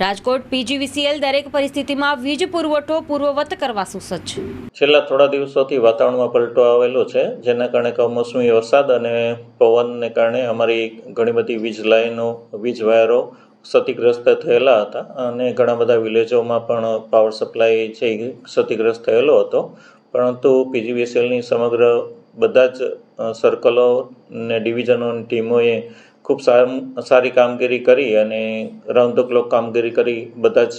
Rajkot PGVCL દરેક પરિસ્થિતિમાં વીજ પુરવઠો પૂર્વવત કરવા સુસજ્જ. છેલ્લા થોડા દિવસોથી વાતાવરણમાં પલટો આવેલો છે, જેના કારણે કમોસમી વરસાદ અને પવનને કારણે અમારી ઘણી બધી વીજ લાઈનો, વીજ વાયરો ક્ષતિગ્રસ્ત થયેલા હતા અને ઘણા બધા વિલેજોમાં પણ પાવર સપ્લાય છે ક્ષતિગ્રસ્ત થયેલો હતો. પરંતુ પીજીવીએસએલની સમગ્ર બધા જ સર્કલો ને ડિવિઝનોની ટીમોએ ખૂબ સાર- કામગીરી કરી અને રાઉન્ડ ધ ક્લોક કામગીરી કરી. બધા જ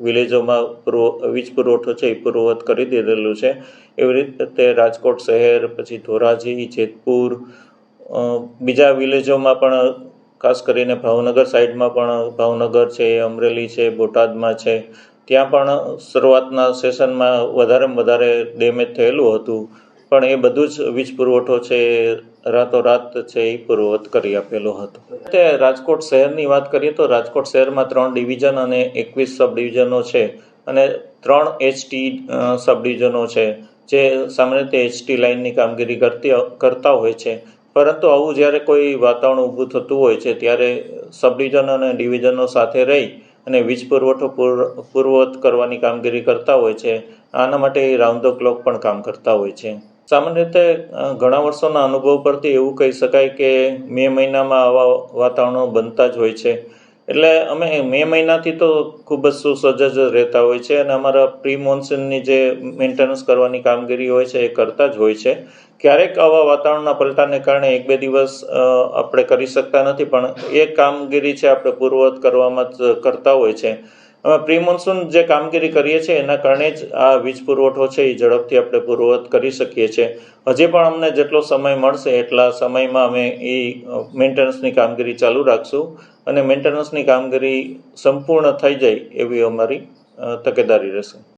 વિલેજોમાં પૂર્વ, વીજ પુરવઠો છે એ પૂર્વવત કરી દીધેલું છે. એવી રીતે રાજકોટ શહેર, પછી ધોરાજી, જેતપુર બીજા વિલેજોમાં પણ, ખાસ કરીને ભાવનગર સાઈડમાં પણ ભાવનગર છે, અમરેલી છે, બોટાદમાં છે. ત્યાં પણ શરૂઆતના સેશનમાં વધારેમાં વધારે ડેમેજ થયેલું હતું. પણ એ બધું જ વીજ પુરવઠો છે રાતોરાત છે એ પૂર્વવત કરી આપેલો હતો. તે રાજકોટ શહેરની વાત કરીએ તો રાજકોટ શહેરમાં ત્રણ ડિવિઝન અને એકવીસ સબ ડિવિઝનો છે અને ત્રણ એચટી સબ ડિવિઝનો છે, જે સામાન્ય રીતે એચટી લાઇનની કામગીરી કરતી, કરતા હોય છે. પરંતુ આવું જ્યારે કોઈ વાતાવરણ ઊભું થતું હોય છે, ત્યારે સબ ડિવિઝન અને ડિવિઝનો સાથે રહી અને વીજ પુરવઠો પૂર પૂર્વવત કરવાની કામગીરી કરતા હોય છે. આના માટે રાઉન્ડ ધ ક્લોક પણ કામ કરતા હોય છે. સામાન્ય રીતે ઘણા વર્ષોના અનુભવ પરથી એવું કહી શકાય કે મે મહિનામાં આવા વાતાવરણો બનતા જ હોય છે. એટલે અમે મે મહિનાથી તો ખૂબ જ સુસજ્જ રહેતા હોય છે અને અમારા પ્રી મોન્સૂનની જે મેન્ટેનન્સ કરવાની કામગીરી હોય છે એ કરતા જ હોય છે. ક્યારેક આવા વાતાવરણના પલટાને કારણે એક બે દિવસ આપણે કરી શકતા નથી પણ એ કામગીરી છે આપણે પૂર્વવત કરવામાં જ કરતા હોય છે. પ્રી મોન્સૂન જે કામગીરી કરીએ છીએ, એના કારણે જ આ વીજ પુરવઠો છે, એ ઝડપથી આપણે પૂર્વવત કરી શકીએ છીએ. હજી પણ અમને જેટલો સમય મળશે, એટલા સમયમાં અમે એ મેન્ટેનન્સની કામગીરી ચાલુ રાખશું અને મેન્ટેનન્સની કામગીરી સંપૂર્ણ થઈ જાય એવી અમારી તકેદારી રહેશે.